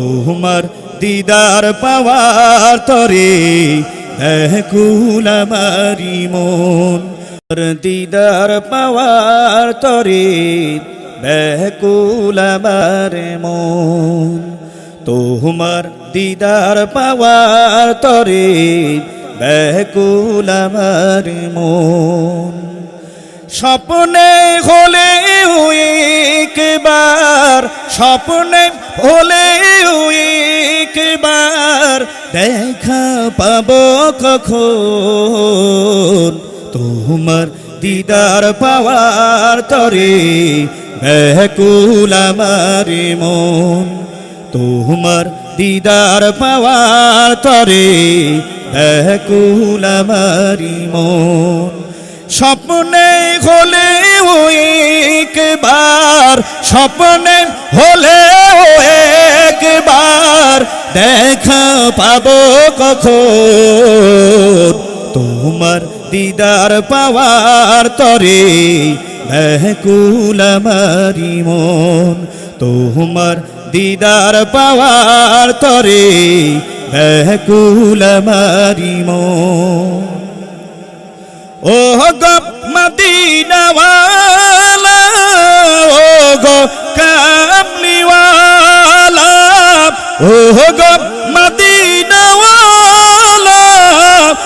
তোমার দিদার পাওয়ার তরে ব্যাকুল আমারি মন। দিদার পাওয়ার তরে ব্যাকুল আমার মন। তোমার দিদার পাওয়ার তরে ব্যাকুল আমার মন। স্বপ্নে হলে একবার, স্বপ্নে হলে একবার দেখা পাবো কখন? তোমার দিদার পাওয়ার তরে ব্যাকুল আমার মন। তোমার দিদার পাওয়ার তরে ব্যাকুল আমার মন। স্বপ্নে হলে একবার, স্বপ্নে হলে একবার। দেখা পাবো কখন? তোমার দিদার পাওয়ার তরে ব্যাকুল আমারি মন। তোমার দিদার পাওয়ার তরে ব্যাকুল আমারি মন। ও গো মদিনাওয়ালা ও গো ও গো মদিনাওয়ালা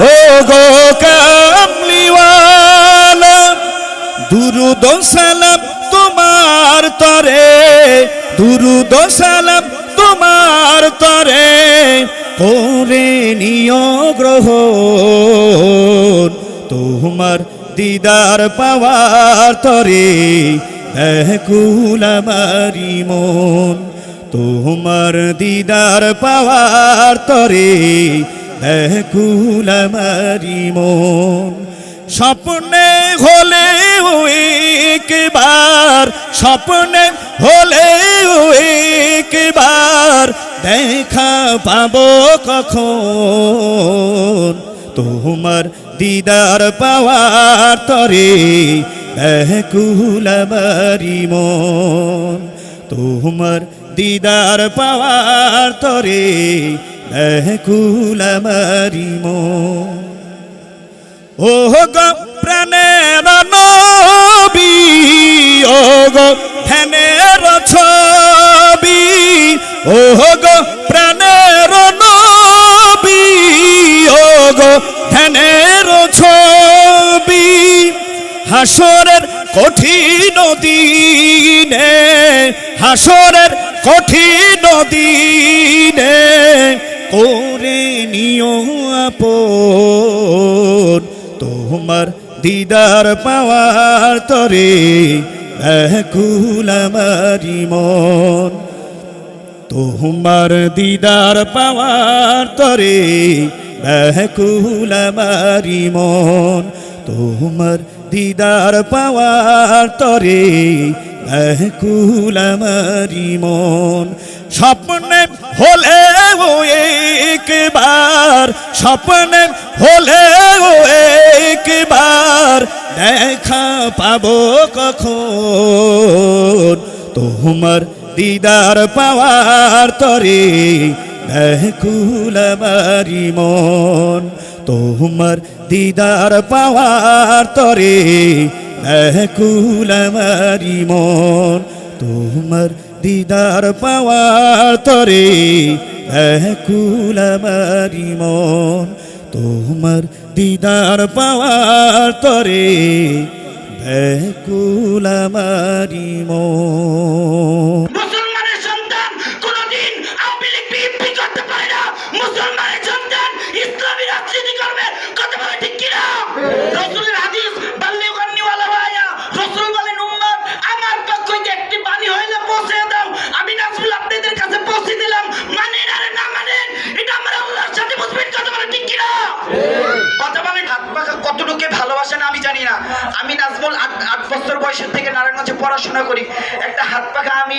ও গো কামলিওয়ালা, দুরুদ তোমার তরে, দুরুদ সালাম তোমার তরে, করে নিয় গ্রহণ। তোমার দিদার পাওয়ার তরে ব্যাকুল আমারি মন। তোমার দিদার পাওয়ার তরে ব্যাকুল আমারি মন। স্বপ্নে হলে একবার, স্বপ্নে হলে একবার দেখা পাবো কখন? তোমার দিদার পাওয়ার তরে ব্যাকুল আমারি মন। তোমার দিদার পাওয়ার তরে ব্যাকুল আমারি মন ও গো প্রাণের নবী ও গো ধ্যানের ছবি ও গো প্রাণের নবী ও গো ধ্যানের ছবি। হাসরের কঠিন দিনে হাসরের কঠিন দিনে করে নিও আপন। তোমার দিদার পাওয়ার তরে ব্যাকুল আমারি মন। তোমার দিদার পাওয়ার তরে ব্যাকুল মন। তোমার দিদার পাওয়ার তরে ব্যাকুল আমারি মন। স্বপ্নে হলে ও একবার, স্বপ্নে হলে ও একবার দেখা পাবো কখন? তোমার দিদার পাওয়ার তরে ব্যাকুল আমারি মন। তোমার দিদার পাওয়ার তরে ব্যাকুল আমারি মন, তোমার দিদার পাওয়ার তরে। ব্যাকুল আমারি মন, তোমার দিদার পাওয়ার তরে। ব্যাকুল আমারি মন। রসুল বলেন উম্মার আমার পক্ষ হইতে একটি বাণী হইলে পৌঁছে দাও। আমি নাজমুল আপনাদের কাছে পৌঁছে দিলাম। মানেন আরে না মানেন এটা আমার আল্লাহর সাথে মুসলিম কথা বলে ঠিক কিনা? কথা বলে হাত পাখা কতটুকু ভালোবাসেন আমি জানি না। আমি নাজমুল আট আট বছর বয়সের থেকে নারায়ণগঞ্জে পড়াশোনা করি। একটা হাত পাখা আমি